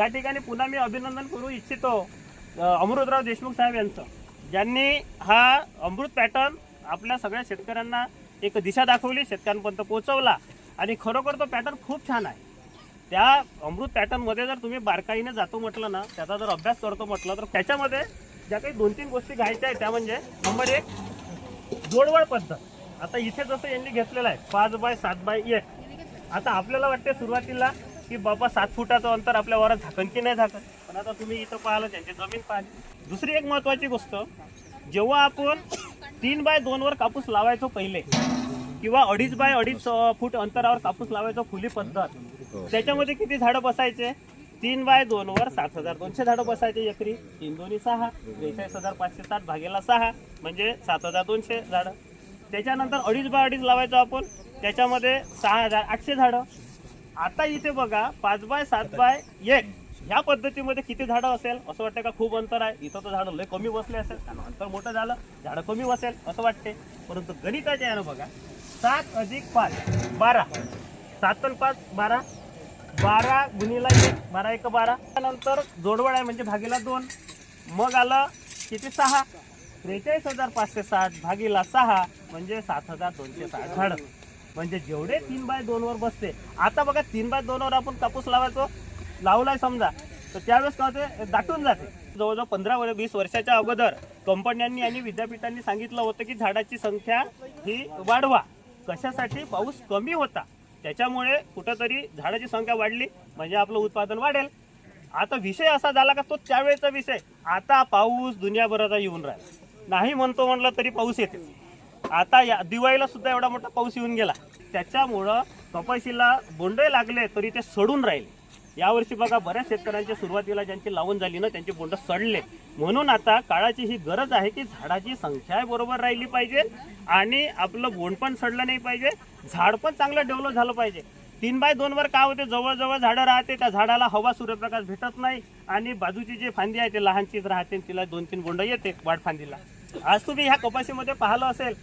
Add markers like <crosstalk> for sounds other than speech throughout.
या ठिकाणी पुन्हा मी अभिनंदन करू इच्छितो अमृतराव देशमुख साहेब यांचं. ज्यांनी हा अमृत पॅटर्न आपल्या सगळ्या शेतकऱ्यांना एक दिशा दाखवली शेतकऱ्यांपर्यंत पोहोचवला. आणि खरोखर तो पॅटर्न खूप छान आहे. त्या अमृत पॅटर्नमध्ये जर तुम्ही बारकाईने जातो म्हटलं ना त्याचा जर अभ्यास करतो म्हटलं तर त्याच्यामध्ये ज्या काही दोन तीन गोष्टी घ्यायच्या आहेत त्या म्हणजे नंबर एक जोडवळ पद्धत. आता इथे जसं यांनी घेतलेलं आहे पाच बाय सात बाय एक. आता आपल्याला वाटते सुरुवातीला की बाबा सात फुटाचं अंतर आपल्या वरात झाकण की नाही झाकण? पण आता तुम्ही इथं पाहिलं त्यांची जमीन पाहिली. दुसरी एक महत्वाची गोष्ट जेव्हा आपण तीन बाय दोन वर कापूस लावायचो पहिले किंवा अडीच बाय अडीच फूट अंतरावर कापूस लावायचो खुली पद्धत त्याच्यामध्ये किती झाडं बसायचे? तीन बाय दोन वर सात हजार दोनशे झाडं बसायचे एकरी तीन दोन्ही सहा बेचाळीस हजार पाचशे साठ भागेला सहा म्हणजे सात हजार दोनशे झाडं. त्याच्यानंतर अडीच बाय अडीच लावायचो आपण त्याच्यामध्ये सहा हजार आठशे झाडं. आता इथे बघा पाच बाय सात बाय एक. ह्या पद्धतीमध्ये किती झाडं असेल? असं वाटतं का खूप अंतर आहे? इथं तर झाडं लय कमी बसले असेल. आणि अंतर मोठं झालं झाडं कमी बसेल असं वाटते परंतु गणिताच्या यानं बघा सात अधिक पाच बारा. सात आणि पाच बारा. बारा गुणीला एक बारा एक बारा. त्यानंतर जोडवड आहे म्हणजे भागीला दोन. मग आलं किती? सहा. त्रेचाळीस हजार पाचशे साठ भागीला सहा म्हणजे सात हजार दोनशे साठ झाडं. म्हणजे जेवढे तीन बाय दोन वर बसते आता बघा तीन बाय दोन वर आपण कापूस लावायचो लावलाय समजा तर त्यावेळेस काय होते दाटून जाते. जवळजवळ पंधरा वर वीस वर्षाच्या अगोदर कंपन्यांनी आणि विद्यापीठांनी सांगितलं होतं की झाडाची संख्या ही वाढवा. कशासाठी? पाऊस कमी होता. त्याच्यामुळे कुठंतरी झाडाची संख्या वाढली म्हणजे आपलं उत्पादन वाढेल. आता विषय असा झाला का तो त्यावेळेचा विषय. आता पाऊस दुनियाभराचा येऊन राहिला. नाही म्हणतो म्हणलं तरी पाऊस येते आता या दिवाळीला सुद्धा एवढा मोठा पाऊस येऊन गेला. त्याच्यामुळं कपाशीला बोंडे लागले तरी ते सडून राहिले. यावर्षी बघा बऱ्याच शेतकऱ्यांच्या सुरुवातीला ज्यांची लावण झाली ना त्यांचे बोंड सडले. म्हणून आता काळाची ही गरज आहे की झाडाची संख्या बरोबर राहिली पाहिजे आणि आपलं बोंड पण सडलं नाही पाहिजे झाड पण चांगलं डेव्हलप झालं पाहिजे. तीन बाय दोन वर काय होते? जवळजवळ झाडं राहते त्या झाडाला हवा सूर्यप्रकाश भेटत नाही आणि बाजूची जी फांदी आहे ते लहानचीच राहते आणि तिला दोन तीन बोंड येते वाढ फांदीला. आज तुम्ही ह्या कपाशीमध्ये पाहिलं असेल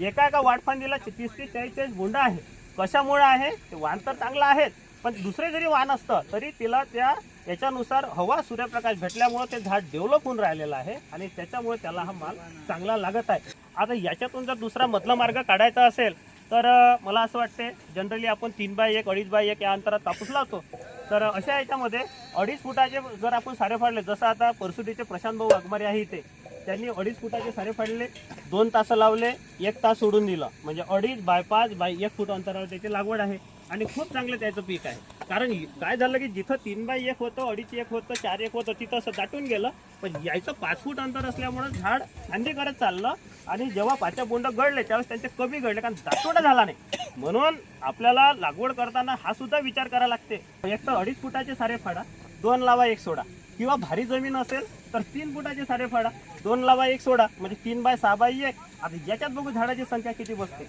एका एका वाटफांदीला तीस ते चाळीस चाळीस बोंड आहे. कशामुळे आहे? ते वाण तर चांगलं आहे पण दुसरे जरी वाण असतं तरी तिला त्या याच्यानुसार हवा सूर्यप्रकाश भेटल्यामुळे ते झाड डेव्हलप होऊन राहिलेलं आहे आणि त्याच्यामुळे त्याला हा माल चांगला लागत आहे. आता याच्यातून जर दुसरा मधला मार्ग काढायचा असेल तर मला असं वाटते जनरली आपण तीन बाय एक अडीच बाय एक या अंतरात कापूस लावतो. तर अशा याच्यामध्ये अडीच फुटाचे जर आपण सारे फाडले जसं आता परसुडीचे प्रशांत भाऊ वाघमारे आहे इथे त्यांनी अडीच फुटाचे सारे फाडले दोन तास लावले एक तास सोडून दिलं. म्हणजे अडीच बाय पाच बाय एक फूट अंतरावर त्याची लागवड आहे आणि खूप चांगलं त्याचं पीक आहे. कारण काय झालं की जिथं तीन बाय एक होतं अडीच एक होतं चार एक होतं तिथं असं दाटून गेलं. पण यायचं पाच फूट अंतर असल्यामुळं झाड खांदी करत चाललं आणि जेव्हा पाच्या बोंड गळले त्यावेळेस त्यांचे कमी गळले कारण दाटवडा झाला नाही. म्हणून आपल्याला लागवड करताना हा सुद्धा विचार करावा लागते. एक तर अडीच फुटाचे सारे फाडा दोन लावा एक सोडा. किंवा भारी जमीन असेल तर तीन फुटाचे सारे फाडा दोन लावा एक सोडा म्हणजे तीन बाय सहा बाय एक. आता याच्यात बघू झाडाची संख्या किती बसते.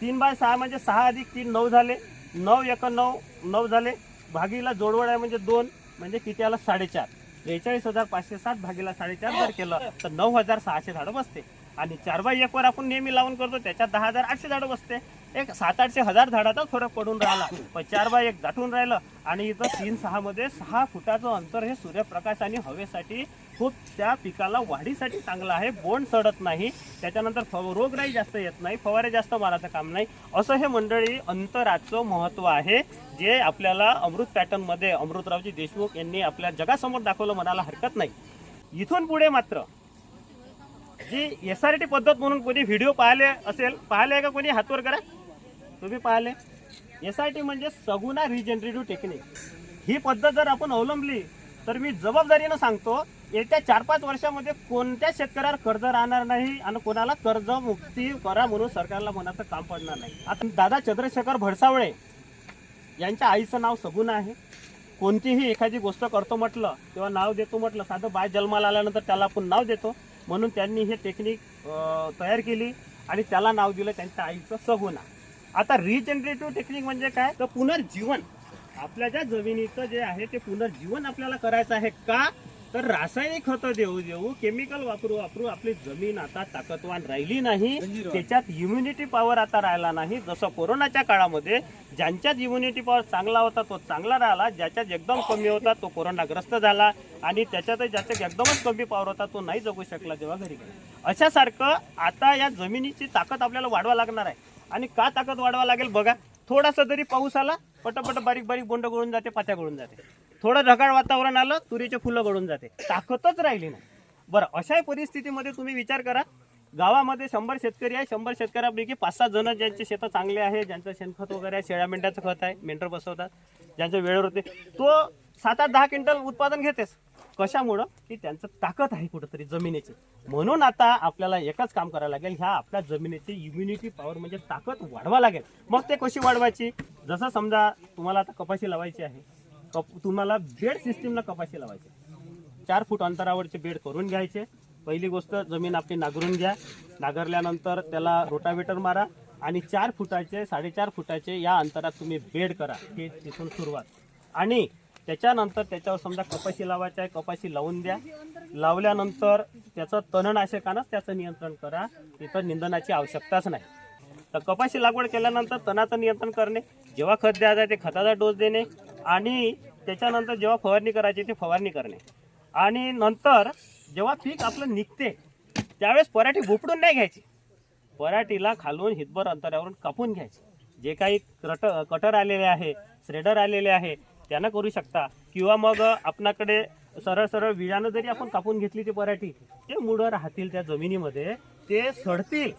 तीन बाय सहा म्हणजे सहा अधिक तीन नऊ झाले. नऊ एक नऊ नऊ झाले. भागीला जोडवड आहे म्हणजे दोन म्हणजे किती आला साडेचार. बेचाळीस हजार पाचशे सात भागीला साडेचार जर केलं तर नऊ हजार सहाशे झाडं बसते. आणि चार बाय एक वर आपण नेहमी लावून करतो त्याच्यात दहा हजार आठशे झाडं बसते. एक सात आठशे हजार झाडाचा फरक पडून राहिला. पण चार बाय एक दाटून राहिलं. आणि इथं तीन सहा मध्ये सहा फुटाचं अंतर हे सूर्यप्रकाश आणि हवेसाठी खूप त्या पिकाला वाढीसाठी चांगलं आहे. बोंड सडत नाही. त्याच्यानंतर फव रोगराई जास्त येत नाही. फवारे जास्त मारायचं काम नाही. असं हे मंडळी अंतराचं महत्त्व आहे. जे आपल्याला अमृत पॅटर्नमध्ये अमृतरावजी देशमुख यांनी आपल्या जगासमोर दाखवलं म्हणायला हरकत नाही. इथून पुढे मात्र जी एस आर टी पद्धत म्हणून कोणी व्हिडिओ पाहिले असेल पाहिले आहे का कोणी? हातवर करा. तुम्ही पाहिले? एस आय टी म्हणजे सगुणा रिजनरेटिव्ह टेक्निक ही पद्धत जर आपण अवलंबली तर मी जबाबदारीनं सांगतो येत्या चार पाच वर्षामध्ये कोणत्या शेतकऱ्यावर कर्ज राहणार नाही आणि कोणाला कर्ज मुक्ती करा म्हणून सरकारला मनाचं काम पडणार नाही. आता दादा चंद्रशेखर भडसावळे यांच्या आईचं नाव सगुणा आहे. कोणतीही एखादी गोष्ट करतो म्हटलं किंवा नाव देतो म्हटलं साधं बाय जन्माला आल्यानंतर त्याला आपण नाव देतो. म्हणून त्यांनी हे टेक्निक तयार केली आणि त्याला नाव दिलं त्यांच्या आईचं सगुणा. आता रिजनरेटिव्ह टेक्निक म्हणजे काय? तर पुनर्जीवन. आपल्या ज्या जमिनीचं जे आहे ते पुनर्जीवन आपल्याला करायचं आहे का? तर रासायनिक खतं देऊ देऊ केमिकल वापरू वापरू आपली जमीन आता ताकदवान राहिली नाही. त्याच्यात इम्युनिटी पॉवर आता राहिला नाही. जसं कोरोनाच्या काळामध्ये ज्यांच्यात इम्युनिटी पॉवर चांगला होता तो चांगला राहिला. ज्याच्यात एकदम कमी होता तो कोरोनाग्रस्त झाला. आणि त्याच्यात ज्याच्यात एकदमच कमी पॉवर होता तो नाही जगू शकला तेव्हा घरी गेला. अशासारखं आता या जमिनीची ताकद आपल्याला वाढवा लागणार आहे. आणि का ताकद वाढवा लागेल बघा. थोडासा जरी पाऊस आला पटपट बारीक बारीक बोंड गळून जाते पात्या गळून जाते. थोडं ढगाळ वातावरण आलं तुरीचे फुलं गळून जाते. ताकदच राहिली नाही. बरं अशाही परिस्थितीमध्ये तुम्ही विचार करा. गावामध्ये शंभर शेतकरी आहे शंभर शेतकऱ्यापैकी पाच सात जण ज्यांचे शेतं चांगले आहे ज्यांचं शेणखत वगैरे आहे शेळ्या मेंढ्याचं खत आहे मेंढर बसवतात ज्यांच्या वेळेवर होते तो सात आठ दहा क्विंटल उत्पादन घेतेस कशामुळं? की त्यांचं ताकद आहे कुठंतरी जमिनीची. म्हणून आता आपल्याला एकच काम करावं लागेल ह्या आपल्या जमिनीची इम्युनिटी पॉवर म्हणजे ताकद वाढवा लागेल. मग ते कशी वाढवायची? जसं समजा तुम्हाला आता कपाशी लावायची आहे कप तुम्हाला बेड सिस्टीमला कपाशी लावायची चार फूट अंतरावरचे बेड करून घ्यायचे. पहिली गोष्ट जमीन आपली नांगरून घ्या. नांगरल्यानंतर त्याला रोटावेटर मारा आणि चार फुटाचे साडेचार फुटाचे या अंतरात तुम्ही बेड करा. हे तिथून सुरुवात. आणि त्याच्यानंतर त्याच्यावर समजा कपाशी लावायचं आहे कपाशी लावून द्या. लावल्यानंतर त्याचं तणनाशकानंच त्याचं नियंत्रण करा. तिथं निंदनाची आवश्यकताच नाही. तर कपाशी लागवड केल्यानंतर तणाचं नियंत्रण करणे जेव्हा खत द्यायचं आहे ते खताचा डोस देणे आणि त्याच्यानंतर जेव्हा फवारणी करायची ते फवारणी करणे. आणि नंतर जेव्हा पीक आपलं निघते त्यावेळेस पराठी भोपडून नाही घ्यायची. पराठीला खालून हितभर अंतरावरून कापून घ्यायचे. जे काही कट कटर आलेले आहे श्रेडर आलेले आहे त्यांना करू शकता. किंवा मग आपणाकडे सरळ सरळ विळानं जरी आपण कापून घेतली ती पराठी ते मुळं राहतील त्या जमिनीमध्ये ते सडतील.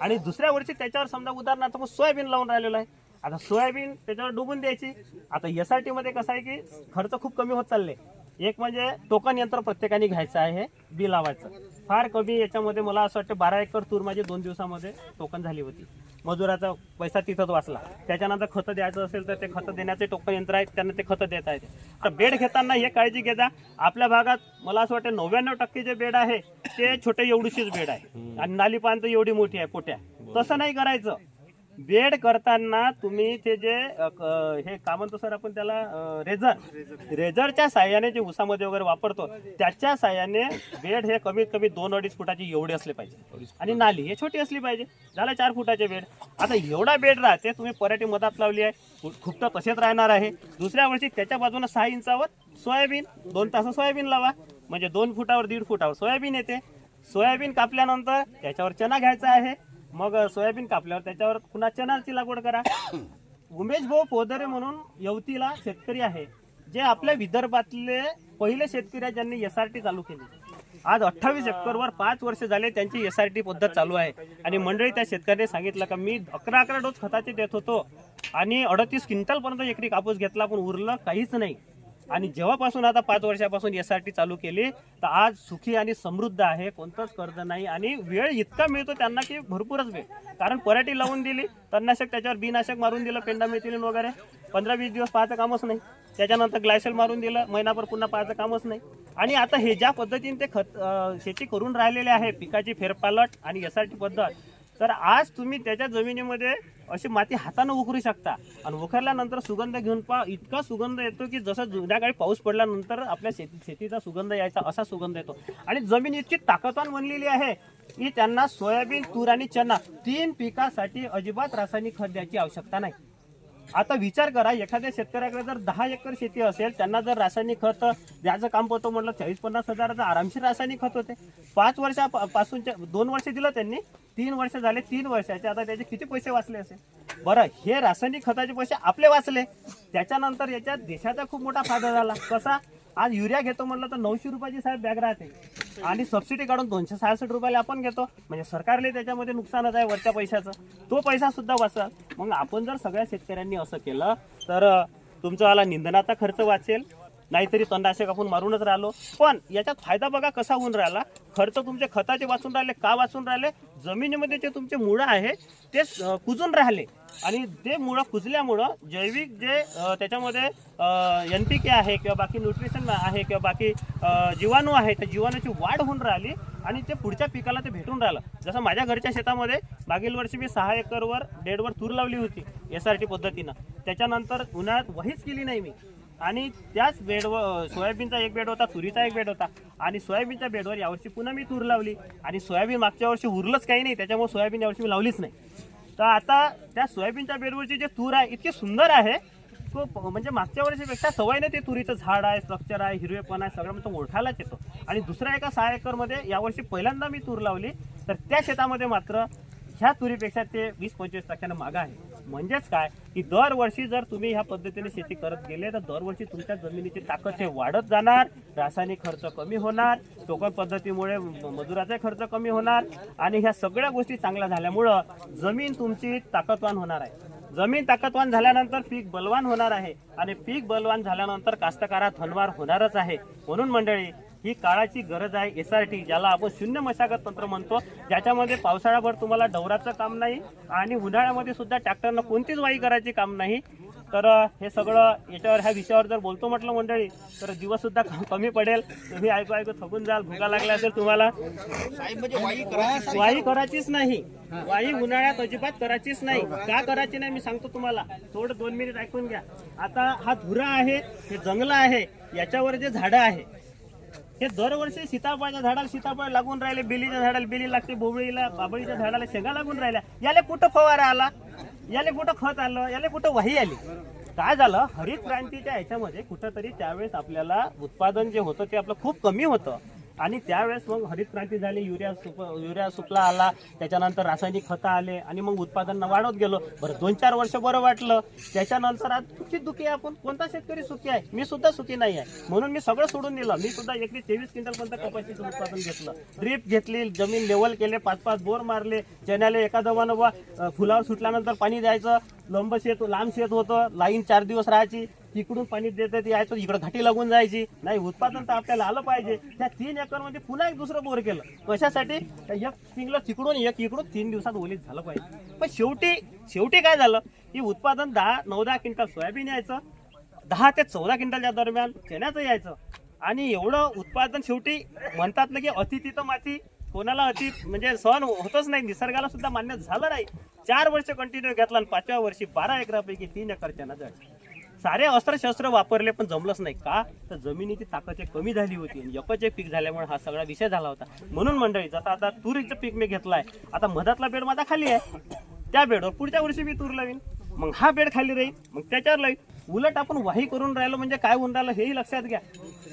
आणि दुसऱ्या वर्षी त्याच्यावर समजा उदाहरणार्थ मग सोयाबीन लावून राहिलेलं आहे. आता सोयाबीन त्याच्यावर डुबून द्यायची. आता एस आर टीमध्ये कसं आहे की खर्च खूप कमी होत चालले. एक म्हणजे टोकन यंत्र प्रत्येकाने घ्यायचं आहे बी लावायचं. फार कमी याच्यामध्ये मला असं वाटतं बारा एकर तूर माझी दोन दिवसामध्ये टोकन झाली होती. मजुराचा पैसा तिथंच वाचला. त्याच्यानंतर खतं द्यायचं असेल तर ते खतं देण्याचे टोकन यंत्र आहेत त्यांना ते खतं देता येते. तर बेड घेताना हे काळजी घेता आपल्या भागात मला असं वाटतं नव्याण्णव टक्के जे बेड आहे ते छोटे एवढीशीच बेड आहे. आणि नाली पान तर एवढी मोठी आहे पोट्या. तसं नाही करायचं. बेड करताना तुम्ही ते जे हे का म्हणतो सर आपण त्याला अ, रेझर रेझरच्या साह्याने जे उसामध्ये वगैरे वापरतो त्याच्या साह्याने बेड हे कमीत कमी दोन अडीच फुटाची एवढी असली पाहिजे. आणि नाली हे छोटी असली पाहिजे. झालं चार फुटाचे बेड आता एवढा बेड राहते तुम्ही पराठी मधात लावली आहे खूप तर तसेच राहणार आहे. दुसऱ्या वर्षी त्याच्या बाजूने सहा इंचावर सोयाबीन दोन तास सोयाबीन लावा. म्हणजे दोन फुटावर दीड फुटावर सोयाबीन येते. सोयाबीन कापल्यानंतर त्याच्यावर चना घ्यायचा आहे. मग सोयाबीन कापल्यावर त्याच्यावर पुन्हा चणाची लागवड करा. <coughs> उमेश भाऊ पोदरे म्हणून यवतीला शेतकरी आहे. जे आपल्या विदर्भातले पहिले शेतकरी आहे ज्यांनी एस आर टी चालू केली. आज अठ्ठावीस एकरवर पाच वर्ष झाले त्यांची एस आर टी पद्धत चालू आहे. आणि मंडळी त्या शेतकऱ्याने सांगितलं का मी अकरा अकरा डोस खताचे देत होतो. आणि अडतीस क्विंटलपर्यंत एकरी कापूस घेतला पण उरलं काहीच नाही. आणि जेव्हापासून आता पाच वर्षापासून एस आर टी चालू केली तर आज सुखी आणि समृद्ध आहे कोणतंच कर्ज नाही. आणि वेळ इतका मिळतो त्यांना की भरपूरच वेळ. कारण पराठी लावून दिली तणनाशक त्याच्यावर बिनाशक मारून दिलं पेंडामेथिलीन वगैरे. पंधरा वीस दिवस पाहायचं कामच नाही. त्याच्यानंतर ग्लायसेल मारून दिलं महिनाभर पुन्हा पाहायचं कामच नाही. आणि आता हे ज्या पद्धतीने ते खत शेती करून राहिलेले आहे पिकाची फेरपालट आणि एस आर टी पद्धत तर आज तुम्ही त्याच्या जमिनीमध्ये अशी माती हातानं उखरू शकता. आणि उखरल्यानंतर सुगंध घेऊन पहा इतका सुगंध येतो की जसं जुन्या काळी पाऊस पडल्यानंतर आपल्या शेती शेतीचा सुगंध यायचा असा सुगंध येतो. आणि जमीन इतकी ताकदवान बनलेली आहे की त्यांना सोयाबीन तूर आणि चना तीन पिकासाठी अजिबात रासायनिक खत द्यायची आवश्यकता नाही. आता विचार करा एखाद्या शेतकऱ्याकडे जर दहा एकर शेती असेल त्यांना जर रासायनिक खत द्यायचं काम होतं म्हटलं चाळीस पन्नास हजाराचं आरामशीर रासायनिक खत होते. पाच वर्षापासूनच्या दोन वर्ष दिलं त्यांनी तीन वर्ष झाले तीन वर्षाचे आता त्याचे किती पैसे वाचले असेल बरं हे रासायनिक खताचे पैसे आपले वाचले. त्याच्यानंतर याच्यात देशाचा खूप मोठा फायदा झाला. कसा? आज युरिया घेतो म्हटलं तर नऊशे रुपयाची साहेब बॅग राहते. आणि सबसिडी काढून दोनशे सहासष्ट रुपयाला आपण घेतो. म्हणजे सरकारला त्याच्यामध्ये नुकसानच आहे वरच्या पैशाचं. तो पैसा सुद्धा वाचल. मग आपण जर सगळ्या शेतकऱ्यांनी असं केलं तर तुमचा आला निंदनाचा खर्च वाचेल. नाहीतरी तणनाशक आपण मारूनच राहिलो. पण याच्यात फायदा बघा कसा होऊन राहिला. खर्च तुमचे खताचे वाचून राहिले का वाचून राहिले? जमिनीमध्ये जे तुमचे मुळं आहे ते कुजून राहिले. आणि ते मुळं कुजल्यामुळं जैविक जे त्याच्यामध्ये एन पी के आहे किंवा बाकी न्यूट्रिशन आहे किंवा बाकी जीवाणू आहे त्या जीवाणूची वाढ होऊन राहिली आणि ते पुढच्या पिकाला ते भेटून राहिलं. जसं माझ्या घरच्या शेतामध्ये मागील वर्षी मी सहा एकरवर डेडवर तूर लावली होती एस आर टी पद्धतीनं. त्याच्यानंतर उन्हाळ्यात वहीच केली नाही मी. आणि त्याच बेडवर सोयाबीनचा एक बेड होता तुरीचा एक बेड होता. आणि सोयाबीनच्या बेडवर यावर्षी पुन्हा मी तूर लावली. आणि सोयाबीन मागच्या वर्षी उरलंच काही नाही त्याच्यामुळे सोयाबीन यावर्षी मी लावलीच नाही. तर आता त्या सोयाबीनच्या बेडवरची जे तूर आहे इतकी सुंदर आहे. तो म्हणजे मागच्या वर्षीपेक्षा सवय नाही ते तुरीचं झाड आहे स्ट्रक्चर आहे हिरवेपण आहे सगळं म्हणजे ओळखायलाच येतो. आणि दुसऱ्या एका सहा एकरमध्ये यावर्षी पहिल्यांदा मी तूर लावली. तर त्या शेतामध्ये मात्र ह्या तुरीपेक्षा ते वीस पंचवीस टक्क्यानं मागं आहे. म्हणजेच काय? की दरवर्षी जर तुम्ही ह्या पद्धतीने शेती करत गेले तर दरवर्षी तुमच्या जमिनीची ताकद हे वाढत जाणार रासायनिक खर्च कमी होणार टोकन पद्धतीमुळे मजुराचा खर्च कमी होणार आणि ह्या सगळ्या गोष्टी चांगल्या झाल्यामुळं जमीन तुमची ताकदवान होणार आहे. जमीन ताकदवान झाल्यानंतर पीक बलवान होणार आहे आणि पीक बलवान झाल्यानंतर कास्तकारात धनवार होणारच आहे. म्हणून मंडळी ही काळाची गरज आहे एस आर टी ज्याला आपण शून्य मशागत तंत्र म्हणतो. ज्याच्यामध्ये पावसाळ्याभर तुम्हाला डवराचं काम नाही आणि उन्हाळ्यामध्ये सुद्धा ट्रॅक्टरनं कोणतीच वाई करायची काम नाही. तर हे सगळं याच्यावर ह्या विषयावर जर बोलतो म्हटलं मंडळी तर दिवस सुद्धा कमी पडेल. तुम्ही ऐकू ऐकू थकून जाल भुका लागल्या असेल तुम्हाला. वाई करायचीच नाही. वाई उन्हाळ्यात अजिबात करायचीच नाही. का करायची नाही मी सांगतो तुम्हाला. थोडं दोन मिनिट ऐकून घ्या. आता हा धुरा आहे हे जंगल आहे याच्यावर जे झाडं आहे हे दरवर्षी सीताफळाच्या झाडाला सीताफळ लागून राहिले बेलीच्या झाडाला बेली लागते बोबळीला बाबळीच्या झाडाला शेंगा लागून राहिल्या. याले कुठं फवारा आला? याले कुठं खत आलं? याले कुठं वाही आली? काय झालं? हरित क्रांतीच्या ह्याच्यामध्ये कुठंतरी त्यावेळेस आपल्याला उत्पादन जे होतं ते आपलं खूप कमी होतं. आणि त्यावेळेस मग हरित क्रांती झाली युरिया सुप युरिया सुपला आला त्याच्यानंतर रासायनिक खतं आले आणि मग उत्पादन वाढवत गेलो. बरं दोन चार वर्ष बरं वाटलं. त्याच्यानंतर आज दुःखी दुखी आहे आपण. कोणता शेतकरी सुखी आहे? मी सुद्धा सुखी नाही आहे. म्हणून मी सगळं सोडून दिलं. मी सुद्धा एकरी तेवीस क्विंटलपर्यंत कपाशीचं उत्पादन घेतलं. ड्रीप घेतली जमीन लेवल केले पाच पाच बोर मारले. चण्याला एका दवानं बा फुलावर सुटल्यानंतर पाणी द्यायचं. लंब शेत लांब शेत होतं. लाईन चार दिवस राहायची. तिकडून पाणी देतात यायचं इकडं घाटी लागून जायची. नाही उत्पादन तर आपल्याला आलं पाहिजे. त्या तीन एकरमध्ये पुन्हा एक दुसरं बोर केलं. कशासाठी? एक पिंगलं तिकडून एक इकडून तीन दिवसात ओलीत झालं पाहिजे. पण शेवटी शेवटी काय झालं? की उत्पादन दहा नऊ दहा क्विंटल सोयाबीन यायचं. दहा ते चौदा क्विंटलच्या दरम्यान चण्याचं यायचं. आणि एवढं उत्पादन शेवटी म्हणतात ना की अति तिथं माती कोणाला अति म्हणजे सहन होतच नाही. निसर्गाला सुद्धा मान्य झालं नाही. चार वर्ष कंटिन्यू घेतला आणि पाचव्या वर्षी बारा एकरापैकी तीन एकर चणा जाईल सारे अस्त्रशस्त्र वापरले पण जमलंच नाही. का? तर जमिनीची ताकद कमी झाली होती आणि एकच एक पीक झाल्यामुळे हा सगळा विषय झाला होता. म्हणून मंडळी जसं आता तुरीचं पीक मी घेतलाय आता मधातला बेड माझा खाली आहे. त्या बेडवर पुढच्या वर्षी मी तूर लावीन. मग हा बेड खाली राहील मग त्याच्यावर लावीन. उलट आपण वाही करून राहिलो म्हणजे काय होऊन राहिलं हेही लक्षात घ्या.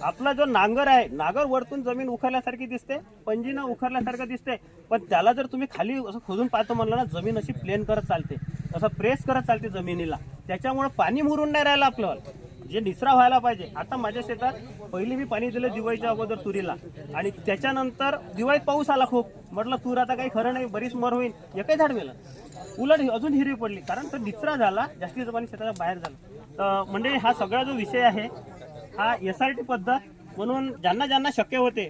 आपला जो नांगर आहे नांगर वरतून जमीन उखरल्यासारखी दिसते पंजीनं उखरल्यासारखं दिसते. पण त्याला जर तुम्ही खाली असं खोदून पाहतो म्हणलं ना जमीन अशी प्लेन करत चालते. असं प्रेस करत चालते जमिनीला. त्याच्यामुळे पाणी मुरून नाही राहिलं आपलं जे निचरा व्हायला पाहिजे. आता माझ्या शेतात पहिली मी पाणी दिलं दिवाळीच्या अगोदर तुरीला. आणि त्याच्यानंतर दिवाळीत पाऊस आला खूप. म्हटलं तूर आता काही खरं नाही बरीच मर होईल एकही झाड मेलं उलट अजून हिरवी पडली. कारण तो निचरा झाला जास्तीचं पाणी शेताच्या बाहेर झालं. तर म्हणजे हा सगळा जो विषय आहे हा एस आर टी पद्धत म्हणून ज्यांना ज्यांना शक्य होते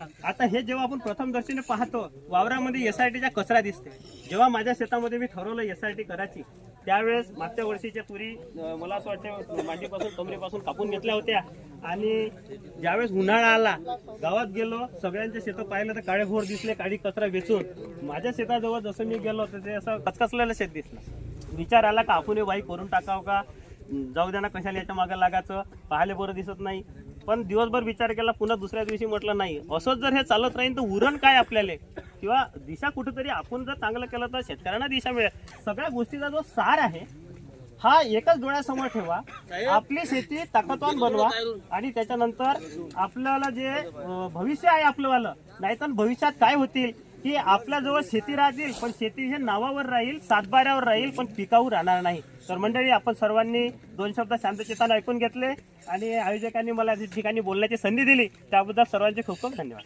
आता हे जेव्हा आपण प्रथम दर्शनी पाहतो वावरामध्ये एस आय टीचा कचरा दिसते जेव्हा माझ्या शेतामध्ये मी ठरवलं एस आय टी करायची त्यावेळेस मागच्या वर्षीच्या तुरी मला असं वाटतं मांडीपासून कमरीपासून कापून घेतल्या होत्या. आणि ज्यावेळेस उन्हाळा आला गावात गेलो सगळ्यांचे शेतं पाहिलं तर काळे घोर दिसले काळी कचरा वेचून. माझ्या शेताजवळ जसं मी गेलो तर ते असं कचकचलेलं शेत दिसलं. विचार आला का आपण हे बाई करून टाकावं का? जाऊ द्या ना कशाला याच्या मागे लागायचं? पाहायला बरं दिसत नाही. पण दिवसभर विचार केला पुन्हा दुसऱ्या दिवशी म्हटलं नाही. असंच जर हे चालत राहील तर उरण काय आपल्याला? किंवा दिशा कुठेतरी आपण जर चांगलं केलं तर शेतकऱ्यांना दिशा मिळेल. सगळ्या गोष्टीचा जो सार आहे हा एकच डोळ्यासमोर ठेवा. आपली शेती ताकदवान बनवा. आणि त्याच्यानंतर आपल्याला जे भविष्य आहे आपलंवालं नाहीतर भविष्यात काय होतील? की आपला जवळ शेती राहतील पण शेती हे नावावर राहील सातबाऱ्यावर राहील पण पिकाऊ राहणार नाही. तर मंडळी आपण सर्वांनी दोन शब्द शांतचेतानं ऐकून घेतले आणि आयोजकांनी मला या ठिकाणी बोलण्याची संधी दिली. त्याबद्दल सर्वांचे खूप खूप धन्यवाद.